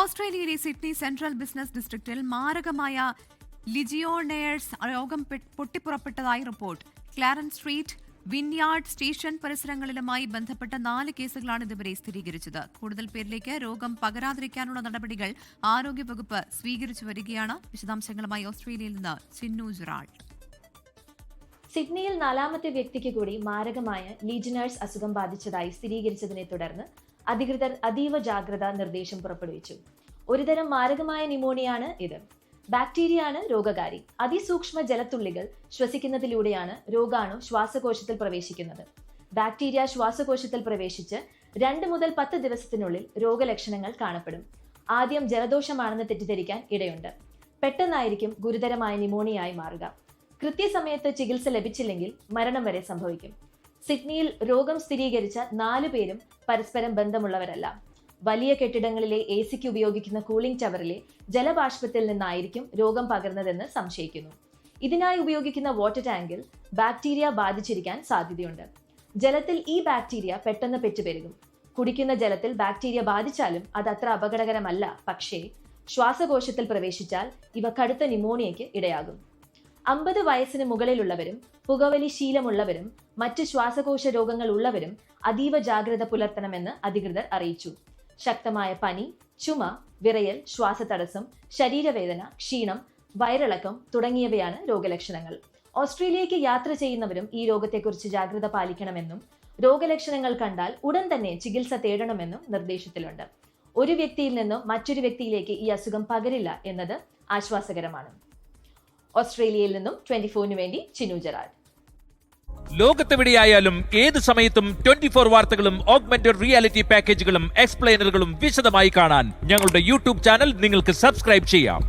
ഓസ്ട്രേലിയയിലെ Sydney central business ഡിസ്ട്രിക്റ്റിൽ മാരകമായ ലിജിയോണേഴ്സ് രോഗം പൊട്ടിപ്പുറപ്പെട്ടതായി report. Clarence street Wynyard station പരിസരങ്ങളിലുമായി ബന്ധപ്പെട്ട നാല് കേസുകളാണ് ഇതുവരെ സ്ഥിരീകരിച്ചത്. കൂടുതൽ പേരിലേക്ക് രോഗം പകരാതിരിക്കാനുള്ള നടപടികൾ ആരോഗ്യവകുപ്പ് സ്വീകരിച്ചു വരികയാണ്. വിശദാംശങ്ങളുമായി ഓസ്ട്രേലിയയിൽ നിന്ന് ചിന്നു ജുറാൾ. സിഡ്നിയിൽ നാലാമത്തെ വ്യക്തിക്ക് കൂടി മാരകമായ ലീജിനേഴ്സ് അസുഖം ബാധിച്ചതായി സ്ഥിരീകരിച്ചതിനെ തുടർന്ന് അധികൃതർ അതീവ ജാഗ്രതാ നിർദ്ദേശം പുറപ്പെടുവിച്ചു. ഒരുതരം മാരകമായ ന്യൂമോണിയാണ് ഇത്. ബാക്ടീരിയയാണ് രോഗകാരി. അതിസൂക്ഷ്മ ജലത്തുള്ളികൾ ശ്വസിക്കുന്നതിലൂടെയാണ് രോഗാണു ശ്വാസകോശത്തിൽ പ്രവേശിക്കുന്നത്. ബാക്ടീരിയ ശ്വാസകോശത്തിൽ പ്രവേശിച്ച് രണ്ട് മുതൽ പത്ത് ദിവസത്തിനുള്ളിൽ രോഗലക്ഷണങ്ങൾ കാണപ്പെടും. ആദ്യം ജലദോഷമാണെന്ന് തെറ്റിദ്ധരിക്കാൻ ഇടയുണ്ട്. പെട്ടെന്നായിരിക്കും ഗുരുതരമായ ന്യൂമോണിയായി മാറുക. കൃത്യസമയത്ത് ചികിത്സ ലഭിച്ചില്ലെങ്കിൽ മരണം വരെ സംഭവിക്കും. സിഡ്നിയിൽ രോഗം സ്ഥിരീകരിച്ച നാലു പേരും പരസ്പരം ബന്ധമുള്ളവരല്ല. വലിയ കെട്ടിടങ്ങളിലെ എ സിക്ക് ഉപയോഗിക്കുന്ന കൂളിംഗ് ടവറിലെ ജലബാഷ്പത്തിൽ നിന്നായിരിക്കും രോഗം പകർന്നതെന്ന് സംശയിക്കുന്നു. ഇതിനായി ഉപയോഗിക്കുന്ന വാട്ടർ ടാങ്കിൽ ബാക്ടീരിയ ബാധിച്ചിരിക്കാൻ സാധ്യതയുണ്ട്. ജലത്തിൽ ഈ ബാക്ടീരിയ പെട്ടെന്ന് പെറ്റുപെരുകും. കുടിക്കുന്ന ജലത്തിൽ ബാക്ടീരിയ ബാധിച്ചാലും അത് അത്ര അപകടകരമല്ല പക്ഷേ ശ്വാസകോശത്തിൽ പ്രവേശിച്ചാൽ ഇവ കടുത്ത ന്യൂമോണിയയ്ക്ക് ഇടയാകും. അമ്പത് വയസ്സിന് മുകളിലുള്ളവരും പുകവലി ശീലമുള്ളവരും മറ്റ് ശ്വാസകോശ രോഗങ്ങൾ ഉള്ളവരും അതീവ ജാഗ്രത പുലർത്തണമെന്ന് അധികൃതർ അറിയിച്ചു. ശക്തമായ പനി ചുമ വിറയൽ ശ്വാസതടസ്സം ശരീരവേദന ക്ഷീണം വയറിളക്കം തുടങ്ങിയവയാണ് രോഗലക്ഷണങ്ങൾ. ഓസ്ട്രേലിയയ്ക്ക് യാത്ര ചെയ്യുന്നവരും ഈ രോഗത്തെക്കുറിച്ച് ജാഗ്രത പാലിക്കണമെന്നും രോഗലക്ഷണങ്ങൾ കണ്ടാൽ ഉടൻ തന്നെ ചികിത്സ തേടണമെന്നും നിർദ്ദേശത്തിലുണ്ട്. ഒരു വ്യക്തിയിൽ നിന്നും മറ്റൊരു വ്യക്തിയിലേക്ക് ഈ അസുഖം പകരില്ല എന്നത് ആശ്വാസകരമാണ്. ഓസ്ട്രേലിയയിൽ നിന്നും ട്വന്റി ഫോറിന് വേണ്ടി ചിനു ജെറാഡ്. ലോകത്തെവിടെയായാലും ഏത് സമയത്തും ട്വന്റി ഫോർ വാർത്തകളും ഓഗ്മെന്റഡ് റിയാലിറ്റി പാക്കേജുകളും എക്സ്പ്ലെയിനറുകളും വിശദമായി കാണാൻ ഞങ്ങളുടെ യൂട്യൂബ് ചാനൽ നിങ്ങൾക്ക് സബ്സ്ക്രൈബ് ചെയ്യാം.